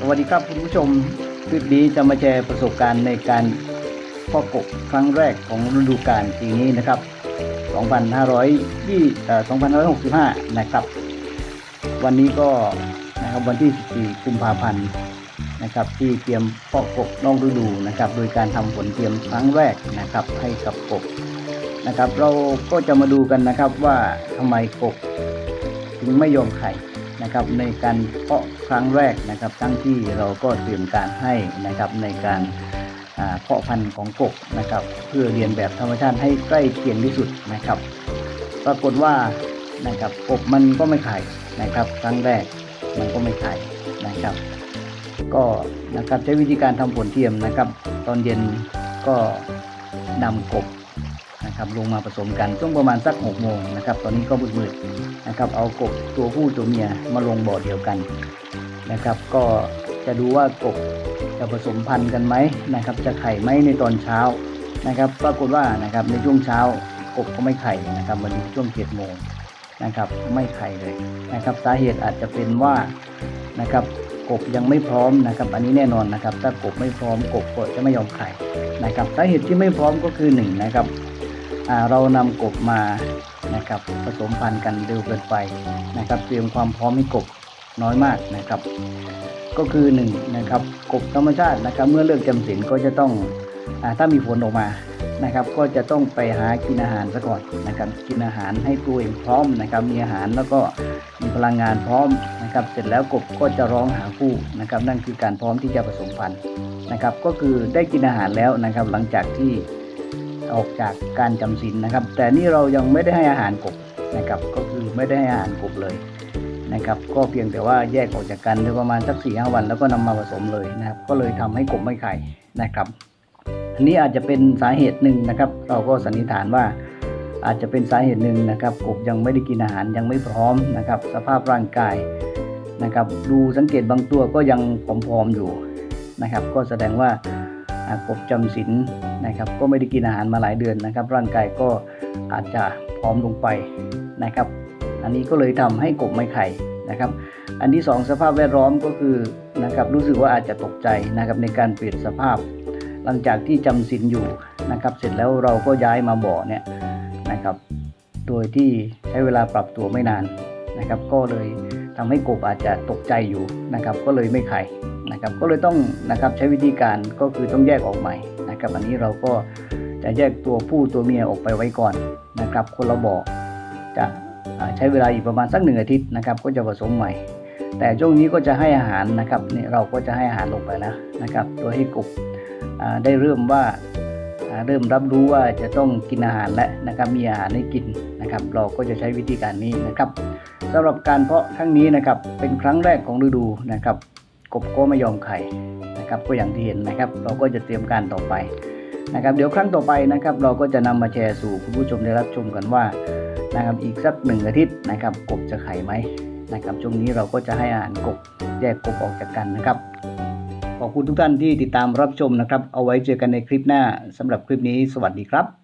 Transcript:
สวัสดีครับคุณผู้ชม คลิปนี้จะมาแชร์ประสบการณ์ในการพาะกบครั้งแรกของฤดูกาลปีนี้นะครับ2520เอ่อ2565 นะครับ วันนี้ก็นะครับวันที่ 14 กุมภาพันธ์นะครับที่เตรียมพาะกบนอกฤดูนะครับ โดยการทำผลเทียมครั้งแรกนะครับ ให้กับกบนะครับ เราก็จะมาดูกันนะครับว่าทำไมกบถึงไม่ยอมไข่ นะครับในการเพาะครั้งแรกนะครับ ทั้งที่เราก็เตรียมการให้นะครับในการเพาะพันธุ์ของกบนะครับ เพื่อเรียนแบบธรรมชาติให้ใกล้เคียงที่สุดนะครับ ปรากฏว่านะครับกบมันก็ไม่ไข่นะครับครั้งแรกมันก็ไม่ไข่นะครับ ก็นะครับใช้วิธีการทำผลเทียมนะครับ ตอนเย็นก็นำกบ นะครับลงมาผสมกันช่วงประมาณสักหกโมงนะครับตอนนี้ก็มืดๆนะครับเอากบตัวผู้ตัวเมียมาลงบ่อเดียวกันนะครับ ก็จะดูว่ากบจะผสมพันธุ์กันไหมนะครับ จะไข่ไหมในตอนเช้านะครับ ปรากฏว่านะครับในช่วงเช้ากบก็ไม่ไข่นะครับวันนี้ช่วงเจ็ดโมงนะครับไม่ไข่เลยนะครับสาเหตุอาจจะเป็นว่านะครับกบยังไม่พร้อมนะครับ อันนี้แน่นอนนะครับ ถ้ากบไม่พร้อมกบก็จะไม่ยอมไข่นะครับสาเหตุที่ไม่พร้อมก็คือหนึ่งนะครับ เรานำกบมานะครับผสมพันธุ์กันเร็วเกินไปนะครับ เตรียมความพร้อมให้กบน้อยมากนะครับ ก็คือหนึ่งนะครับกบธรรมชาตินะครับ เมื่อเลิกจำศีลก็จะต้องอถ้ามีฝนออกมานะครับ ก็จะต้องไปหากินอาหารซะก่อนนะครับ กินอาหารให้ตัวเองพร้อมนะครับ มีอาหารแล้วก็มีพลังงานพร้อมนะครับ เสร็จแล้วกบก็จะร้องหาคู่นะครับ นั่นคือการพร้อมที่จะผสมพันธุ์นะครับ ก็คือได้กินอาหารแล้วนะครับ หลังจากที่ ออกจากการจำศีลนะครับ แต่นี่เรายังไม่ได้ให้อาหารกบนะครับ ก็คือไม่ได้ให้อาหารกบเลยนะครับ ก็เพียงแต่ว่าแยกออกจากกันได้ประมาณสักสี่ห้าวัน แล้วก็นำมาผสมเลยนะครับ ก็เลยทำให้กบไม่ไข่นะครับ อันนี้อาจจะเป็นสาเหตุหนึ่งนะครับ เราก็สันนิษฐานว่าอาจจะเป็นสาเหตุหนึ่งนะครับกบยังไม่ได้กินอาหารยังไม่พร้อมนะครับ สภาพร่างกายนะครับ ดูสังเกตบางตัวก็ยังผอมๆอยู่นะครับ ก็แสดงว่า กบจำศีลนะครับ ก็ไม่ได้กินอาหารมาหลายเดือนนะครับ ร่างกายก็อาจจะพร้อมลงไปนะครับ อันนี้ก็เลยทำให้กบไม่ไข่นะครับ อันที่สองสภาพแวดล้อมก็คือนะครับรู้สึกว่าอาจจะตกใจนะครับในการเปลี่ยนสภาพ หลังจากที่จำศีลอยู่นะครับ เสร็จแล้วเราก็ย้ายมาบ่อเนี่ยนะครับ โดยที่ใช้เวลาปรับตัวไม่นานนะครับ ก็เลย ทำให้กบอาจจะตกใจอยู่นะครับก็เลยไม่ไข่นะครับก็เลยต้องนะครับใช้วิธีการก็คือต้องแยกออกใหม่นะครับอันนี้เราก็จะแยกตัวผู้ตัวเมียออกไปไว้ก่อนนะครับคนละบ่อจะใช้เวลาอีกประมาณสักหนึ่งอาทิตย์นะครับก็จะผสมใหม่ แต่ช่วงนี้ก็จะให้อาหารนะครับเนี่ยเราก็จะให้อาหารลงไปแล้วนะครับโดยให้กบได้เริ่มว่าเริ่มรับรู้ว่าจะต้องกินอาหารแล้วนะครับมีอาหารให้กินนะครับ เราก็จะใช้วิธีการนี้นะครับ สำหรับการเพาะครั้งนี้นะครับเป็นครั้งแรกของฤดูนะครับกบก็ไม่ยอมไข่นะครับก็อย่างที่เห็นนะครับ เราก็จะเตรียมการต่อไปนะครับ เดี๋ยวครั้งต่อไปนะครับ เราก็จะนำมาแชร์สู่คุณผู้ชมได้รับชมกันว่านะครับอีกสักหนึ่งอาทิตย์นะครับ กบจะไข่ไหมนะครับช่วงนี้เราก็จะให้อาหารกบแยกกบออกจากกันนะครับ ขอบคุณทุกท่านที่ติดตามรับชมนะครับ เอาไว้เจอกันในคลิปหน้าสำหรับคลิปนี้ สวัสดีครับ